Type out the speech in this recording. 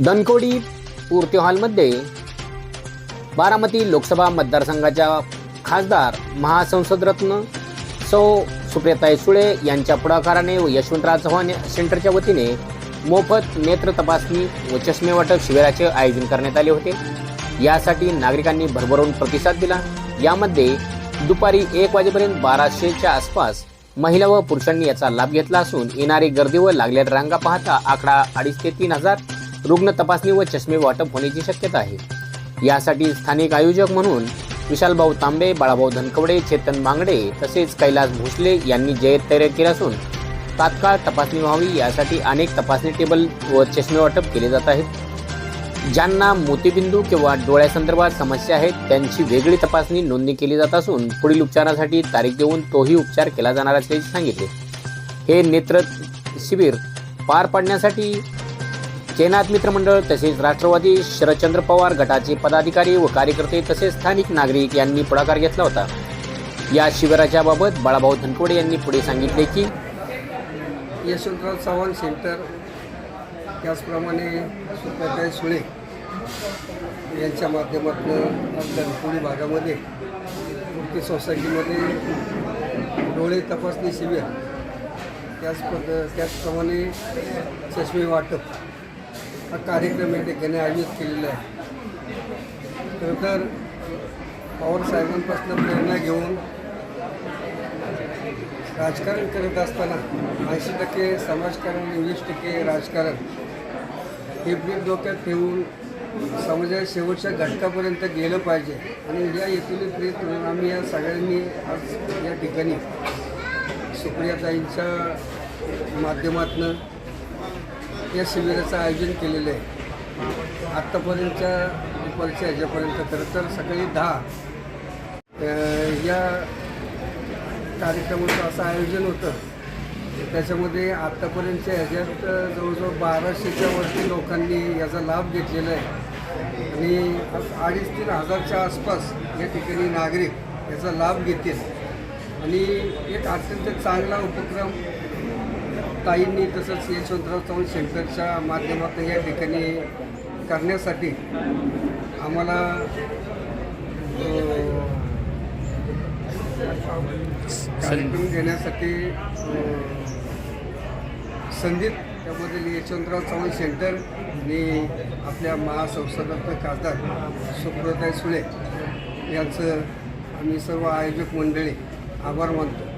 दनकोडी पूर्ती हॉलमध्ये बारामती लोकसभा मतदारसंघाच्या खासदार महासंसदरत्न सौ सुप्रियाताई सुळे यांच्या पुढाकाराने व यशवंतराव चव्हाण सेंटरच्या वतीने मोफत नेत्र तपासणी व चष्मे वाटप शिबिराचे आयोजन करण्यात आले होते. यासाठी नागरिकांनी भरभरून प्रतिसाद दिला. यामध्ये दुपारी एक वाजेपर्यंत बाराशेच्या आसपास महिला व पुरुषांनी याचा लाभ घेतला असून येणारी गर्दी व लागलेल्या रांगा पाहता आकडा अडीच ते तीन हजार रुग्ण तपासणी व चष्मे वाटप होण्याची शक्यता आहे. यासाठी स्थानिक आयोजक म्हणून विशालभाऊ तांबे बाळाभाऊ धनकवडे चेतन बांगडे तसेच कैलास भोसले यांनी जयत तयार केले असून तात्काळ तपासणी व्हावी यासाठी अनेक तपासणी टेबल व चष्मे वाटप केले जात आहेत. ज्यांना मोतीबिंदू किंवा डोळ्यासंदर्भात समस्या आहेत त्यांची वेगळी तपासणी नोंदणी केली जात असून पुढील उपचारासाठी तारीख देऊन तोही उपचार केला जाणार असल्याचे सांगितले. हे नेत्र शिबिर पार पाडण्यासाठी जैनाथ मित्रमंडळ तसेच राष्ट्रवादी शरदचंद्र पवार गटाचे पदाधिकारी व कार्यकर्ते तसेच स्थानिक नागरिक यांनी पुढाकार घेतला होता. या शिबिराच्या बाबत बाळाभाऊ धनकोडे यांनी पुढे सांगितले की यशवंतराव चव्हाण सेंटर त्याचप्रमाणे सुप्रताई सुळे यांच्या माध्यमातून धनकोडी भागामध्ये मूर्ती सोसायटीमध्ये डोळे तपासणी शिबिर त्याच पद त्याचप्रमाणे चष्मे वाटप हा कार्यक्रम या ठिकाणी आयोजित केलेला आहे. खरं तर पवार साहेबांपासून प्रेरणा घेऊन राजकारण करत असताना ऐंशी टक्के समाजकारण आणि वीस टक्के राजकारण हे ब्रीद डोक्यात ठेवून समाजाच्या शेवटच्या घटकापर्यंत गेलं पाहिजे. आणि या येथील प्रयत्न आम्ही या सगळ्यांनी आज या ठिकाणी सुप्रियाताईंच्या माध्यमातून या शिबिराचं आयोजन केलेलं आहे. आत्तापर्यंतच्या दुपारच्या ह्याच्यापर्यंत खरं तर सकाळी दहा. या कार्यक्रमाचं असं आयोजन होतं. त्याच्यामध्ये आत्तापर्यंतच्या ह्याच्यात जवळजवळ बाराशेच्या वरती लोकांनी याचा लाभ घेतलेला आहे. आणि अडीच तीन हजारच्या आसपास या ठिकाणी नागरिक याचा लाभ घेतील. आणि एक अत्यंत चांगला उपक्रम ताईंनी तसंच यशवंतराव चव्हाण सेंटरच्या माध्यमातून या ठिकाणी करण्यासाठी आम्हाला कार्यक्रम घेण्यासाठी संधी त्याबद्दल त्यामध्ये यशवंतराव चव्हाण सेंटर आणि आपल्या महासंसदाचे खासदार सुप्रताई सुळे यांचं आम्ही सर्व आयोजक मंडळी आभार मानतो.